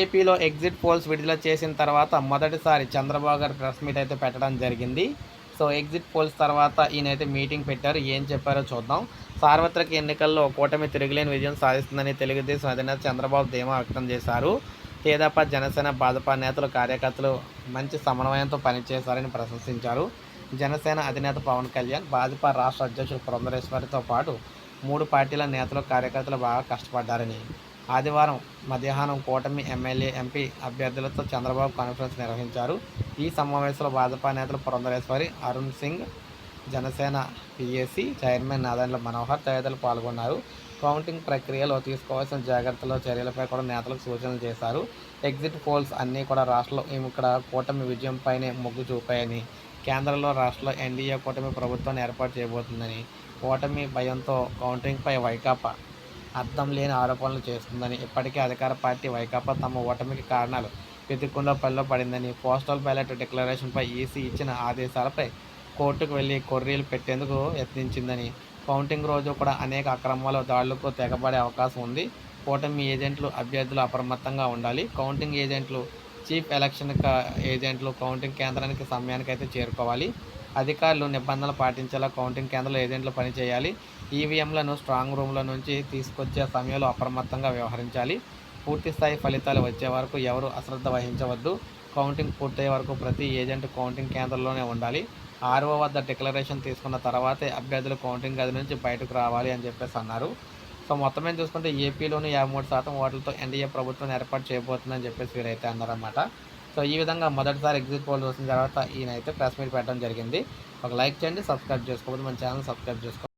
ఏపీలో exit polls విడుదల చేసిన తర్వాత మొదటిసారి చంద్రబాబు గారు ప్రెస్ మీట్ అయితే పెట్టడం జరిగింది. సో ఎగ్జిట్ పోల్స్ తర్వాత ఈయనైతే మీటింగ్ పెట్టారు. ఏం చెప్పారో చూద్దాం. సార్వత్రిక ఎన్నికల్లో కూటమి తిరుగులేని విజయం సాధిస్తుందని తెలుగుదేశం అధినేత చంద్రబాబు ధీమా వ్యక్తం చేశారు. తేదాపా జనసేన భాజపా నేతలు కార్యకర్తలు మంచి సమన్వయంతో పనిచేశారని ప్రశంసించారు. జనసేన అధినేత పవన్ కళ్యాణ్ భాజపా రాష్ట్ర అధ్యక్షుడు పురంధరేశ్వరితో పాటు మూడు పార్టీల నేతలు కార్యకర్తలు బాగా కష్టపడ్డారని ఆదివారం మధ్యాహ్నం కూటమి ఎమ్మెల్యే ఎంపీ అభ్యర్థులతో చంద్రబాబు కాన్ఫరెన్స్ నిర్వహించారు. ఈ సమావేశంలో భాజపా నేతలు పురంధరేశ్వరి అరుణ్ సింగ్ జనసేన పిఎసి చైర్మన్ నాదండ్ల మనోహర్ తదితరులు పాల్గొన్నారు. కౌంటింగ్ ప్రక్రియలో తీసుకోవాల్సిన జాగ్రత్తలు చర్యలపై కూడా నేతలకు సూచనలు చేశారు. ఎగ్జిట్ పోల్స్ అన్నీ కూడా రాష్ట్రంలో ఇక్కడ కూటమి విజయంపైనే మొగ్గు చూపాయని కేంద్రంలో రాష్ట్రంలో ఎన్డీఏ కూటమి ప్రభుత్వాన్ని ఏర్పాటు చేయబోతుందని కూటమి భయంతో కౌంటింగ్పై వైకాపా అర్థం లేని ఆరోపణలు చేస్తుందని ఇప్పటికే అధికార పార్టీ వైకాపా తమ ఓటమికి కారణాలు వెతుక్కుండా పనిలో పడిందని పోస్టల్ బ్యాలెట్ డిక్లరేషన్పై ఈసీ ఇచ్చిన ఆదేశాలపై కోర్టుకు వెళ్ళి కొర్రీలు పెట్టేందుకు యత్నించిందని కౌంటింగ్ రోజు కూడా అనేక అక్రమాలు దాడులకు తెగబడే అవకాశం ఉంది. కూటమి ఏజెంట్లు అభ్యర్థులు అప్రమత్తంగా ఉండాలి. కౌంటింగ్ ఏజెంట్లు చీఫ్ ఎలక్షన్ ఏజెంట్లు కౌంటింగ్ కేంద్రానికి సమయానికి అయితే చేరుకోవాలి. అధికారులు నిబంధనలు పాటించేలా కౌంటింగ్ కేంద్రంలో ఏజెంట్లు పనిచేయాలి. ఈవీఎంలను స్ట్రాంగ్ రూమ్ల నుంచి తీసుకొచ్చే సమయంలో అప్రమత్తంగా వ్యవహరించాలి. పూర్తిస్థాయి ఫలితాలు వచ్చే వరకు ఎవరు అశ్రద్ధ వహించవద్దు. కౌంటింగ్ పూర్తయ్యే వరకు ప్రతి ఏజెంట్ కౌంటింగ్ కేంద్రంలోనే ఉండాలి. ఆర్ఓ వద్ద డిక్లరేషన్ తీసుకున్న తర్వాతే అభ్యర్థులు కౌంటింగ్ గది నుంచి బయటకు రావాలి అని చెప్పేసి అన్నారు. సో మొత్తం మీద చూసుకుంటే ఏపీలోని యాభై మూడు శాతం ఓట్లతో ఎన్డీఏ ప్రభుత్వం ఏర్పాటు చేయబోతుందని చెప్పేసి వీరైతే అన్నారన్నమాట. సో ఈ విధంగా మొదటిసారి ఎగ్జిట్ పోల్ చూసిన తర్వాత ఈయన అయితే ప్రెస్ మీట్ పెట్టడం జరిగింది. ఒక లైక్ చేయండి సబ్స్క్రైబ్ చేసుకోకపోతే మన ఛానల్ సబ్స్క్రైబ్ చేసుకోండి